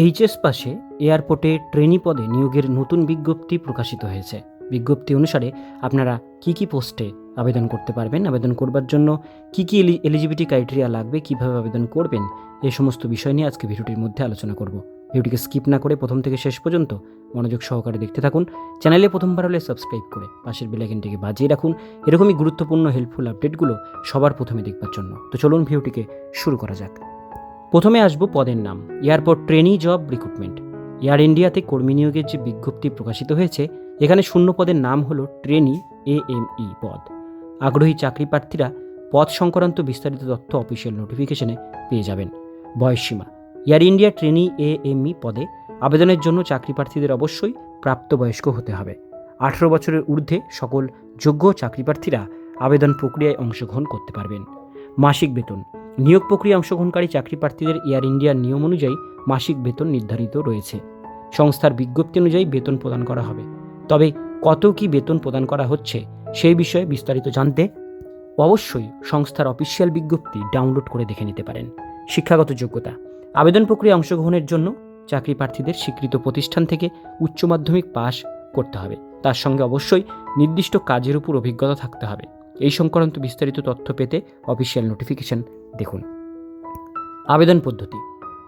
HS পাশে এয়ারপোর্টে trainee পদে নিয়োগের নতুন বিজ্ঞপ্তি প্রকাশিত হয়েছে। বিজ্ঞপ্তি অনুসারে আপনারা কি কি পোস্টে আবেদন করতে পারবেন, আবেদন করবার জন্য কি কি এলিজিবিলিটি ক্রাইটেরিয়া লাগবে, কীভাবে আবেদন করবেন এই সমস্ত বিষয় নিয়ে আজকে ভিডিওটির মধ্যে আলোচনা করব। ভিডিওটিকে স্কিপ না করে প্রথম থেকে শেষ পর্যন্ত মনোযোগ সহকারে দেখতে থাকুন। চ্যানেলে প্রথমবার হলে সাবস্ক্রাইব করে পাশের বেলাইকনটিকে বাজিয়ে রাখুন। এরকমই গুরুত্বপূর্ণ হেল্পফুল আপডেটগুলো সবার প্রথমে দেখবার জন্য। তো চলুন ভিডিওটিকে শুরু করা যাক। প্রথমে আসব পদের নাম, airport trainee job recruitment. Air ইন্ডিয়াতে কর্মী নিয়োগের যে বিজ্ঞপ্তি প্রকাশিত হয়েছে, এখানে শূন্য পদের নাম হল ট্রেনি এ এম ই পদ। আগ্রহী চাকরি প্রার্থীরা পদ সংক্রান্ত বিস্তারিত তথ্য অফিসিয়াল নোটিফিকেশনে পেয়ে যাবেন। বয়সসীমা Air India trainee A M E পদে আবেদনের জন্য চাকরি প্রার্থীদের অবশ্যই প্রাপ্তবয়স্ক হতে হবে। আঠেরো বছরের ঊর্ধ্বে সকল যোগ্য চাকরি প্রার্থীরা আবেদন প্রক্রিয়ায় অংশগ্রহণ করতে পারবেন। মাসিক বেতন নিয়োগ প্রক্রিয়া অংশগ্রহণকারী চাকরি প্রার্থীদের এয়ার ইন্ডিয়ার নিয়ম অনুযায়ী মাসিক বেতন নির্ধারিত রয়েছে। সংস্থার বিজ্ঞপ্তি অনুযায়ী বেতন প্রদান করা হবে। তবে কত কি বেতন প্রদান করা হচ্ছে সেই বিষয়ে বিস্তারিত জানতে অবশ্যই সংস্থার অফিসিয়াল বিজ্ঞপ্তি ডাউনলোড করে দেখে নিতে পারেন। শিক্ষাগত যোগ্যতা। আবেদন প্রক্রিয়া অংশগ্রহণের জন্য চাকরি প্রার্থীদের স্বীকৃত প্রতিষ্ঠান থেকে উচ্চ মাধ্যমিক পাশ করতে হবে। তার সঙ্গে অবশ্যই নির্দিষ্ট কাজের উপর অভিজ্ঞতা থাকতে হবে। এই সংক্রান্ত বিস্তারিত তথ্য পেতে অফিসিয়াল নোটিফিকেশন দেখুন। আবেদন পদ্ধতি।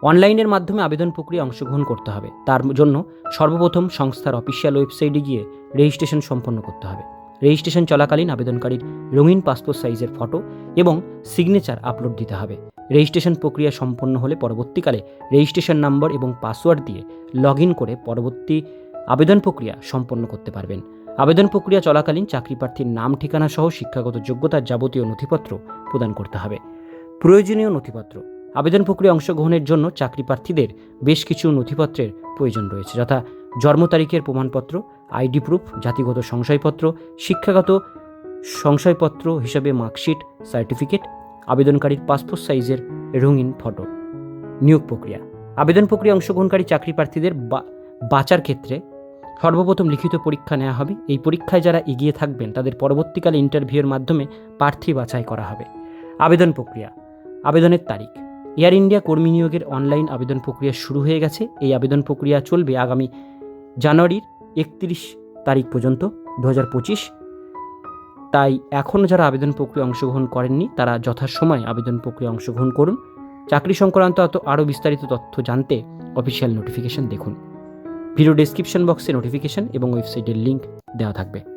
অনলাইনের মাধ্যমে আবেদন প্রক্রিয়া অংশগ্রহণ করতে হবে। তার জন্য সর্বপ্রথম সংস্থার অফিসিয়াল ওয়েবসাইটে গিয়ে রেজিস্ট্রেশন সম্পন্ন করতে হবে। রেজিস্ট্রেশন চলাকালীন আবেদনকারীর রঙিন পাসপোর্ট সাইজের ফটো এবং সিগনেচার আপলোড দিতে হবে। রেজিস্ট্রেশন প্রক্রিয়া সম্পন্ন হলে পরবর্তীকালে রেজিস্ট্রেশন নম্বর এবং পাসওয়ার্ড দিয়ে লগ করে পরবর্তী আবেদন প্রক্রিয়া সম্পন্ন করতে পারবেন। আবেদন প্রক্রিয়া চলাকালীন চাকরি প্রার্থীর নাম, ঠিকানা সহ শিক্ষাগত যোগ্যতার যাবতীয় নথিপত্র প্রদান করতে হবে। প্রয়োজনীয় নথিপত্র। আবেদন প্রক্রিয়া অংশগ্রহণের জন্য চাকরি প্রার্থীদের বেশ কিছু নথিপত্রের প্রয়োজন রয়েছে, যথা জন্ম তারিখের প্রমাণপত্র, আইডি প্রুফ, জাতিগত সংশয়পত্র, শিক্ষাগত সংশয়পত্র হিসাবে মার্কশিট, সার্টিফিকেট, আবেদনকারীর পাসপোর্ট সাইজের রঙিন ফটো। নিয়োগ প্রক্রিয়া। আবেদন প্রক্রিয়া অংশগ্রহণকারী চাকরি প্রার্থীদের বাঁচার ক্ষেত্রে সর্বপ্রথম লিখিত পরীক্ষা নেওয়া হবে। এই পরীক্ষায় যারা এগিয়ে থাকবেন, তাদের পরবর্তীকালে ইন্টারভিউয়ের মাধ্যমে প্রার্থী বাছাই করা হবে। আবেদন প্রক্রিয়া। আবেদনের তারিখ। এয়ার ইন্ডিয়া কর্মী নিয়োগের অনলাইন আবেদন প্রক্রিয়া শুরু হয়ে গেছে। এই আবেদন প্রক্রিয়া চলবে আগামী জানুয়ারির একত্রিশ তারিখ পর্যন্ত দু হাজার পঁচিশ। তাই এখনও যারা আবেদন প্রক্রিয়া অংশগ্রহণ করেননি, তারা যথাসময়ে আবেদন প্রক্রিয়া অংশগ্রহণ করুন। চাকরি সংক্রান্ত আরও বিস্তারিত তথ্য জানতে অফিসিয়াল নোটিফিকেশন দেখুন। ভিডিও ডিসক্রিপশন বক্সে নোটিফিকেশন এবং ওয়েবসাইটের লিঙ্ক দেওয়া থাকবে।